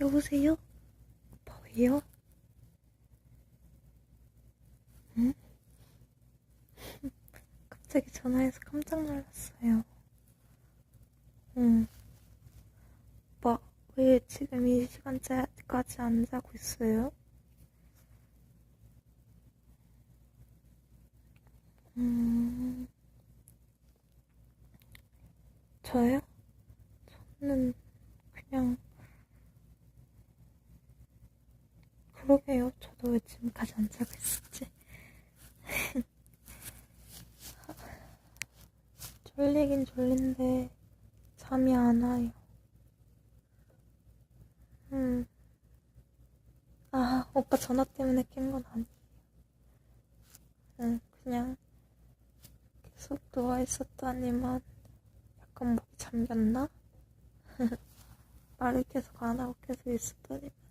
여보세요? 왜요? 응? 갑자기 전화해서 깜짝 놀랐어요. 응. 오빠, 왜 지금 이 시간대까지 안 자고 있어요? 음, 저요? 저는 그냥, 그러게요. 저도 왜 지금까지 안 자고 있었지? 졸리긴 졸린데, 잠이 안 와요. 음. 아, 오빠 전화 때문에 깬 건 아니에요. 응, 그냥 계속 누워 있었더니만 약간 목이 잠겼나? 말을 계속 안 하고 계속 있었더니만.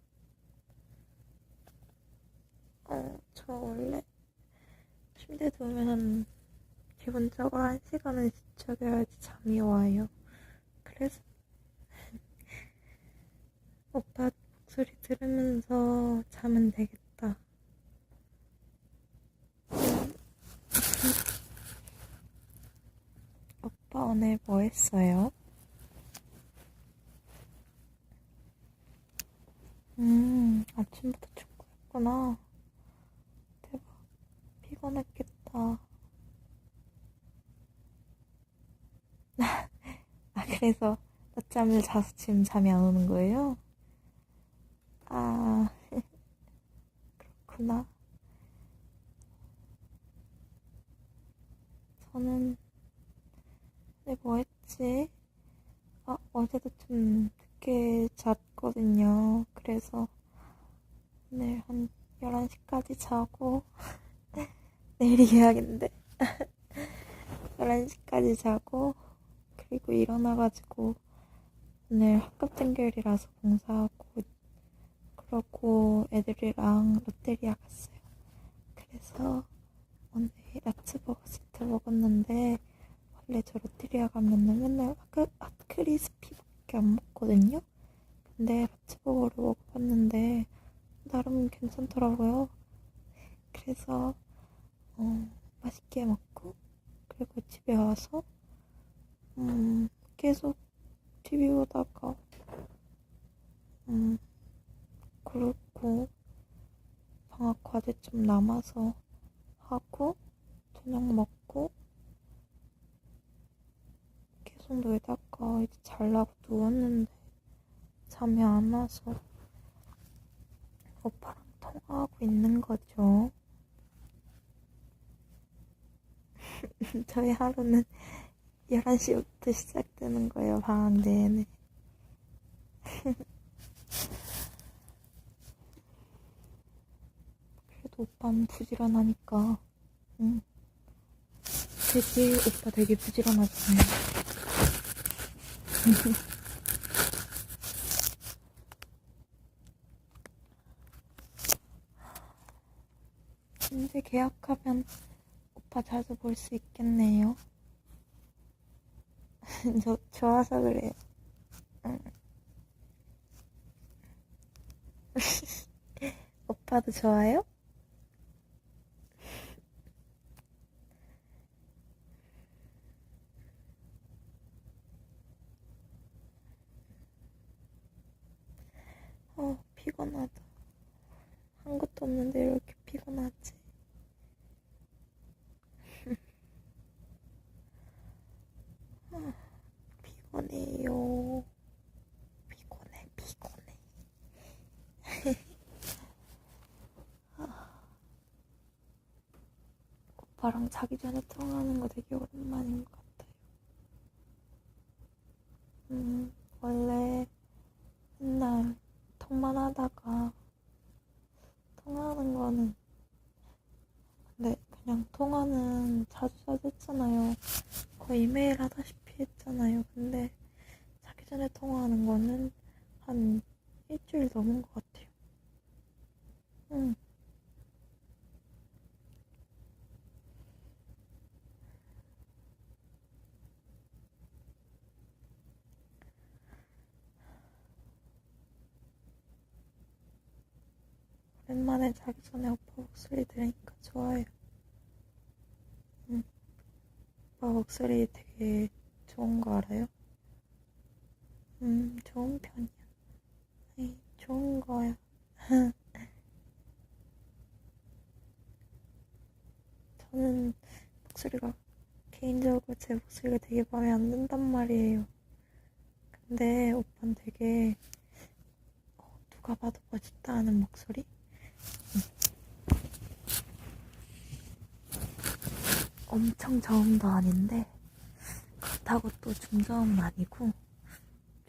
어, 저 원래 침대에 누우면 기본적으로 한 시간은 지쳐야지 잠이 와요. 그래서 오빠 목소리 들으면서 자면 되겠다. 음. 오빠 오늘 뭐 했어요? 음, 아침부터 축구했구나. 대박. 피곤했겠다. 아, 그래서 낮잠을 자서 지금 잠이 안 오는 거예요? 아, 그렇구나. 저는, 네, 뭐 했지? 아, 어제도 좀 늦게 잤거든요. 그래서 오늘 한 11시까지 자고, 내일 해야겠는데. 11시까지 자고, 그리고 일어나가지고, 오늘 학급등결이라서 봉사하고, 그러고 애들이랑 롯데리아 갔어요. 그래서 오늘 라츠버거 세트 먹었는데, 원래 저 롯데리아 가면은 맨날 핫크, 핫크리스피밖에 안 먹거든요. 근데 라츠버거를 먹어봤는데 나름 괜찮더라고요. 그래서 어, 맛있게 먹고 그리고 집에 와서 음, 계속 TV 보다가 음, 그렇고 방학 과제 좀 남아서 하고 저녁 먹고 계속 놀다가 이제 잘라고 누웠는데 잠이 안 와서 오빠랑 통화하고 있는 거죠. 저희 하루는 11시부터 시작되는 거예요, 방학 내내. 그래도 오빠는 부지런하니까, 응. 되게, 오빠 되게 부지런하잖아요. 이제 계약하면 오빠 자주 볼 수 있겠네요. 저, 좋아서 그래요. 응. 오빠도 좋아요? 어, 피곤하다. 한 것도 없는데 이렇게 피곤하지? 아, 피곤해요. 피곤해, 피곤해. 아, 오빠랑 자기 전에 통화하는 거 되게 오랜만인 것 같아요. 음, 원래 맨날 통만 하다가 통화하는 거는 근데 그냥 통화는 자주 자주 했잖아요. 거의 매일 하다시피 했잖아요. 근데 자기 전에 통화하는 거는 한 일주일 넘은 것 같아요. 응. 오랜만에 자기 전에 오빠 목소리 들으니까 좋아요. 응. 오빠 목소리 되게 좋은 거 알아요? 음, 좋은 편이야. 에이, 좋은 거야. 저는 목소리가, 개인적으로 제 목소리가 되게 마음에 안 든단 말이에요. 근데 오빠는 되게, 어, 누가 봐도 멋있다 하는 목소리? 엄청 저음도 아닌데, 그렇다고 또 중저음은 아니고,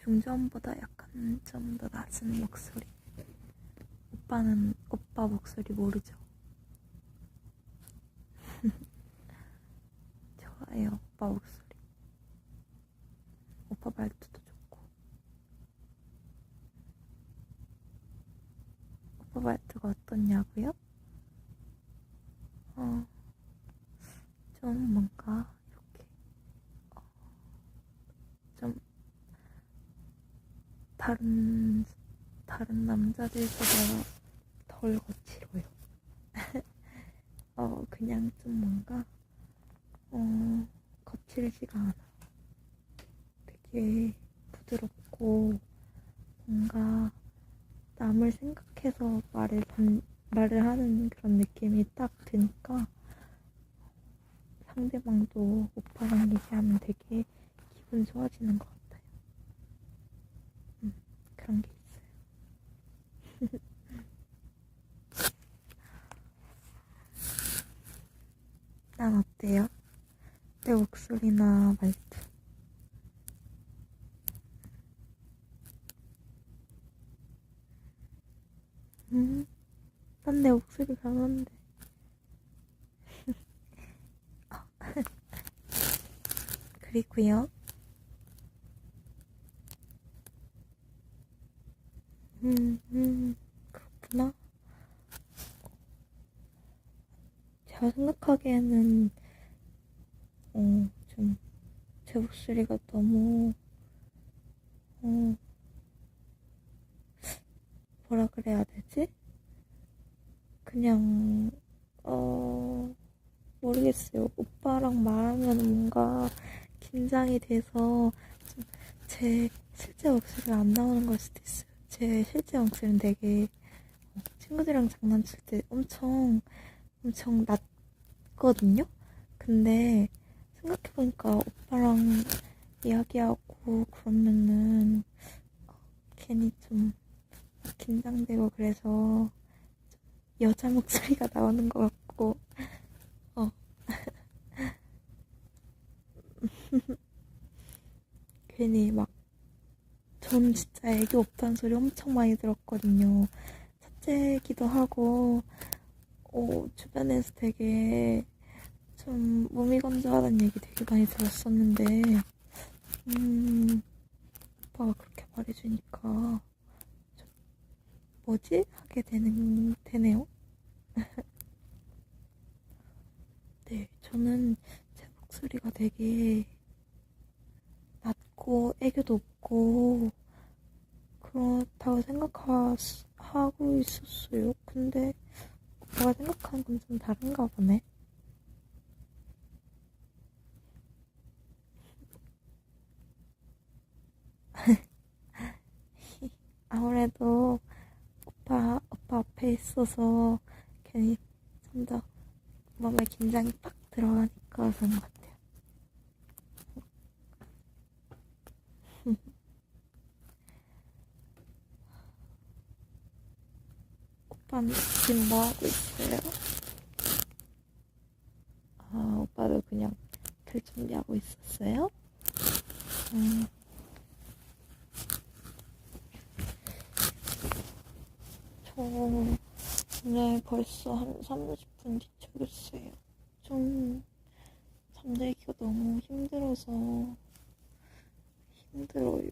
중저음보다 약간 좀 더 낮은 목소리. 오빠는 오빠 목소리 모르죠? 좋아요, 오빠 목소리. 오빠 말투도 좋고. 오빠 말투가 어떻냐고요? 어, 좀 뭔가, 이렇게, 어, 좀, 다른, 다른 남자들보다 덜 거칠어요. 어, 그냥 좀 뭔가, 어, 거칠지가 않아. 되게 부드럽고, 뭔가, 남을 생각해서 말을, 건, 말을 하는 그런 느낌이 딱 드니까, 상대방도 오빠랑 얘기하면 되게 기분 좋아지는 것 같아요. 음, 그런 게 있어요. 난 어때요? 내 목소리나 말투. 음, 난 내 목소리 변한데. 그리고요. 음, 음, 그렇구나. 제가 생각하기에는, 어, 좀, 제 목소리가 너무, 어, 뭐라 그래야 되지? 그냥, 어, 모르겠어요. 오빠랑 말하면 뭔가 긴장이 돼서, 좀제 실제 목소리가 안 나오는 걸 수도 있어요. 제 실제 목소리는 되게, 어, 친구들이랑 장난칠 때 엄청, 엄청 낮거든요? 근데 생각해보니까 오빠랑 이야기하고 그러면은 어, 괜히 좀 긴장되고 그래서 좀 여자 목소리가 나오는 것 같고 어 괜히 막 전 진짜 애기 없다는 소리 엄청 많이 들었거든요. 첫째기도 하고 어, 주변에서 되게 좀 몸이 건조하다는 얘기 되게 많이 들었었는데, 음, 오빠가 그렇게 말해주니까, 좀, 뭐지? 하게 되는, 되네요. 네, 저는 제 목소리가 되게 낮고, 애교도 없고, 그렇다고 생각하고 있었어요. 근데, 오빠가 생각하는 건좀 다른가 보네. 아무래도 오빠, 오빠 앞에 있어서 괜히 좀 더 몸에 긴장이 빡 들어가니까 그런 것 같아요. 오빠는 지금 뭐 하고 있어요? 아, 오빠도 그냥 글 준비하고 있었어요? 음. 저 오늘 벌써 한 30분 뒤척였어요. 좀 잠들기가 너무 힘들어서 힘들어요.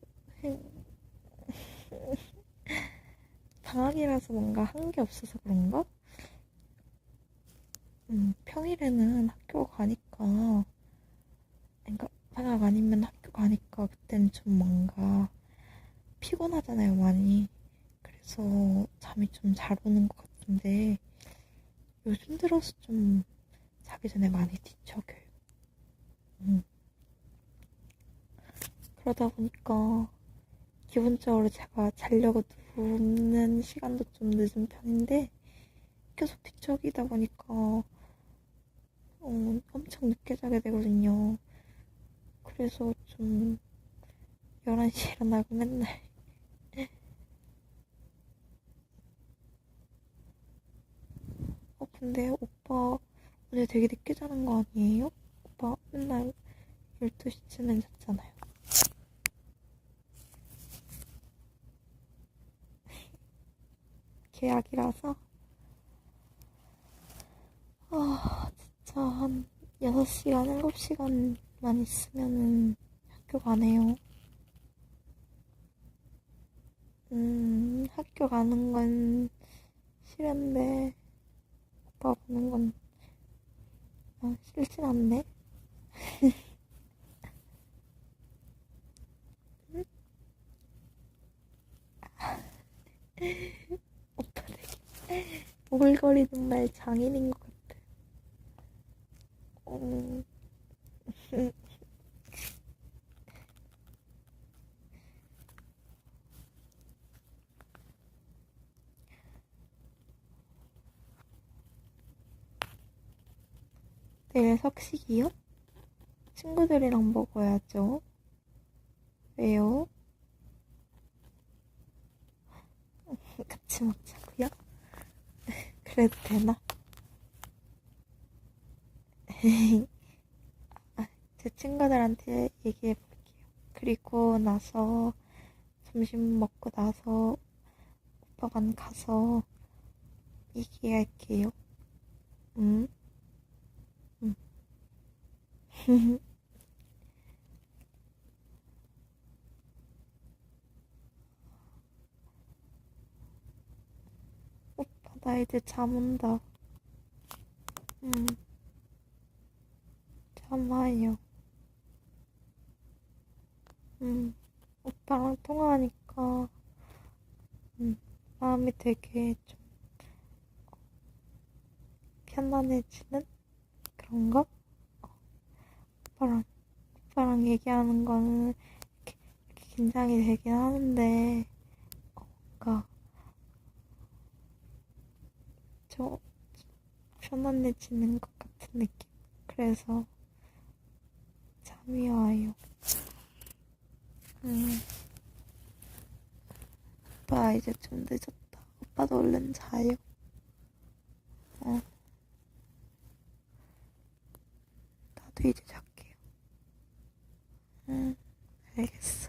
방학이라서 뭔가 한 게 없어서 그런가? 음, 평일에는 학교 가니까, 그러니까 방학 아니면 학교 가니까 그때는 좀 뭔가 피곤하잖아요, 많이. 그래서 잠이 좀 잘 오는 것 같아요. 싶은데 요즘 들어서 좀 자기 전에 많이 뒤척여요. 음. 그러다 보니까 기본적으로 제가 자려고 눕는 시간도 좀 늦은 편인데 계속 뒤척이다 보니까 어, 엄청 늦게 자게 되거든요. 그래서 좀 11시에 일어나고 맨날 어 근데 오빠 오늘 되게 늦게 자는 거 아니에요? 오빠 맨날 12시쯤엔 잤잖아요. 계약이라서 아 진짜 한 6시간, 7시간만 있으면은 학교 가네요. 음, 학교 가는 건 싫은데 오빠 보는 건 아, 싫진 않네. 오글거리는 말 장인인 것 같아. 음. 내일 석식이요? 친구들이랑 먹어야죠. 왜요? 같이 먹자고요? 그래도 되나? 아, 제 친구들한테 얘기해 볼게요. 그리고 나서 점심 먹고 나서 오빠만 가서 얘기할게요. 응? 응. 오빠, 나 이제 잠 온다. 응. 잠 와요. 응. 오빠랑 통화하니까, 응. 마음이 되게 좀 편안해지는 그런 거? 어, 오빠랑, 오빠랑 얘기하는 거는 이렇게, 이렇게 긴장이 되긴 하는데, 어, 뭔가, 저, 편안해지는 것 같은 느낌. 그래서 잠이 와요. 음. 오빠 이제 좀 늦었다. 오빠도 얼른 자요. 어. 나도 이제 잘게요. 응, 알겠어.